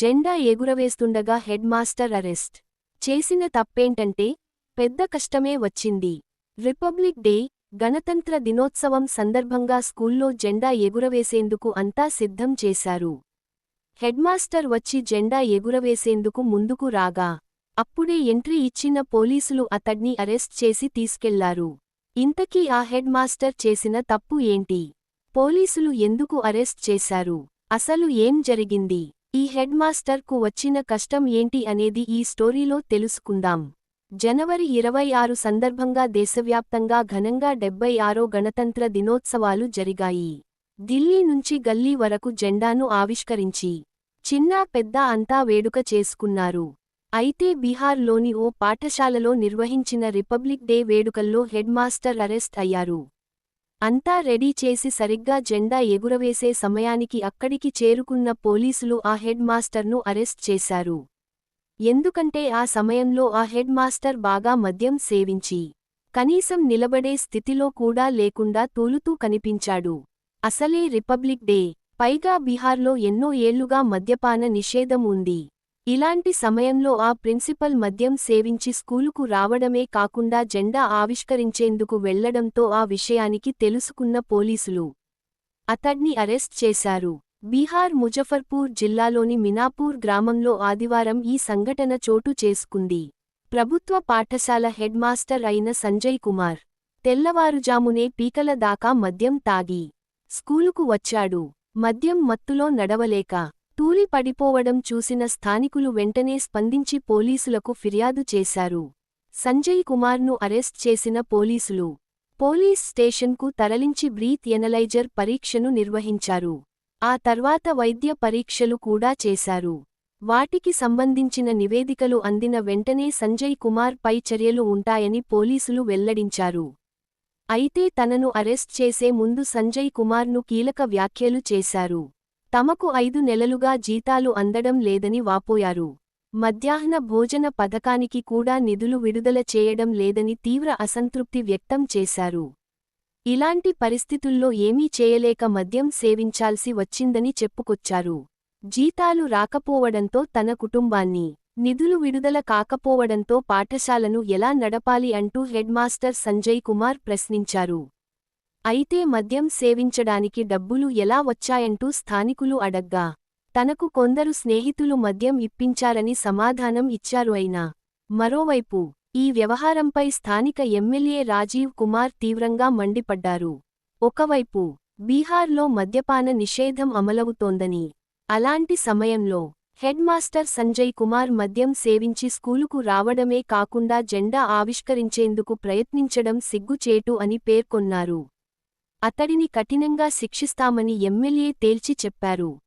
జెండా ఎగురవేస్తుండగా head master arrest. చేసిన తప్పేంటంటే పెద్ద కష్టమే వచ్చింది. రిపబ్లిక్ డే గణతంత్ర దినోత్సవం సందర్భంగా స్కూల్లో జెండా ఎగురవేసేందుకు అంతా సిద్ధం చేశారు. హెడ్మాస్టర్ వచ్చి జెండా ఎగురవేసేందుకు ముందుకు రాగా అప్పుడే ఎంట్రీ ఇచ్చిన పోలీసులు అతడ్ని అరెస్ట్ చేసి తీసుకెళ్ళారు. ఇంతకీ ఆ హెడ్ మాస్టర్ చేసిన తప్పు ఏంటి? పోలీసులు ఎందుకు అరెస్ట్ చేశారు? అసలు ఏం జరిగింది? ఈ హెడ్ మాస్టర్కు వచ్చిన కష్టం ఏంటి అనేది ఈ స్టోరీలో తెలుసుకుందాం. జనవరి ఇరవై ఆరు సందర్భంగా దేశవ్యాప్తంగా ఘనంగా డెబ్బై ఆరో గణతంత్ర దినోత్సవాలు జరిగాయి. ఢిల్లీ నుంచి గల్లీ వరకు జెండాను ఆవిష్కరించి చిన్నా పెద్ద అంతా వేడుక చేసుకున్నారు. అయితే బీహార్లోని ఓ పాఠశాలలో నిర్వహించిన రిపబ్లిక్ డే వేడుకల్లో హెడ్మాస్టర్ అరెస్ట్ అయ్యారు. అంతా రెడీ చేసి సరిగ్గా జెండా ఎగురవేసే సమయానికి అక్కడికి చేరుకున్న పోలీసులు ఆ హెడ్ మాస్టర్ను అరెస్ట్ చేశారు. ఎందుకంటే ఆ సమయంలో ఆ హెడ్ మాస్టర్ బాగా మద్యం సేవించి కనీసం నిలబడే స్థితిలో కూడా లేకుండా తూలుతూ కనిపించాడు. అసలే రిపబ్లిక్ డే పైగా బీహార్లో ఎన్నో ఏళ్ళుగా మద్యపాన నిషేధం ఉంది. ఇలాంటి సమయంలో ఆ ప్రిన్సిపల్ మద్యం సేవించి స్కూలుకు రావడమే కాకుండా జెండా ఆవిష్కరించేందుకు వెళ్ళడంతో ఆ విషయానికి తెలుసుకున్న పోలీసులు అతడ్ని అరెస్ట్ చేశారు. బీహార్ ముజఫర్పూర్ జిల్లాలోని మినాపూర్ గ్రామంలో ఆదివారం ఈ సంఘటన చోటు చేసుకుంది. ప్రభుత్వ పాఠశాల హెడ్ మాస్టర్ అయిన సంజయ్ కుమార్ తెల్లవారుజామునే పీకల దాకా మద్యం తాగి స్కూలుకు వచ్చాడు. మద్యం మత్తులో నడవలేక కూలి పడిపోవడం చూసిన స్థానికులు వెంటనే స్పందించి పోలీసులకు ఫిర్యాదు చేశారు. సంజయ్ కుమార్ను అరెస్ట్ చేసిన పోలీసులు పోలీస్ స్టేషన్కు తరలించి బ్రీత్ ఎనలైజర్ పరీక్షను నిర్వహించారు. ఆ తర్వాత వైద్య పరీక్షలు కూడా చేశారు. వాటికి సంబంధించిన నివేదికలు అందిన వెంటనే సంజయ్ కుమార్ పై చర్యలు ఉంటాయని పోలీసులు వెల్లడించారు. అయితే తనను అరెస్ట్ చేసే ముందు సంజయ్ కుమార్ను కీలక వ్యాఖ్యలు చేశారు. తమకు ఐదు నెలలుగా జీతాలు అందడం లేదని వాపోయారు. మధ్యాహ్న భోజన పథకానికి కూడా నిధులు విడుదల చేయడం లేదని తీవ్ర అసంతృప్తి వ్యక్తం చేశారు. ఇలాంటి పరిస్థితుల్లో ఏమీ చేయలేక మద్యం సేవించాల్సి వచ్చిందని చెప్పుకొచ్చారు. జీతాలు రాకపోవడంతో తన కుటుంబాన్ని నిధులు విడుదల కాకపోవడంతో పాఠశాలను ఎలా నడపాలి అంటూ హెడ్మాస్టర్ సంజయ్ కుమార్ ప్రశ్నించారు. అయితే మద్యం సేవించడానికి డబ్బులు ఎలా వచ్చాయంటూ స్థానికులు అడగ్గా. తనకు కొందరు స్నేహితులు మద్యం ఇప్పించారని సమాధానం ఇచ్చారు అయినా. మరోవైపు ఈ వ్యవహారంపై స్థానిక ఎమ్మెల్యే రాజీవ్ కుమార్ తీవ్రంగా మండిపడ్డారు. ఒకవైపు బీహార్లో మద్యపాన నిషేధం అమలవుతోందని. అలాంటి సమయంలో హెడ్ మాస్టర్ సంజయ్ కుమార్ మద్యం సేవించి స్కూలుకు రావడమే కాకుండా జెండా ఆవిష్కరించేందుకు ప్రయత్నించడం సిగ్గుచేటు అని పేర్కొన్నారు. అతడిని కఠినంగా శిక్షిస్తామని ఎమ్మెల్యే తేల్చి చెప్పారు.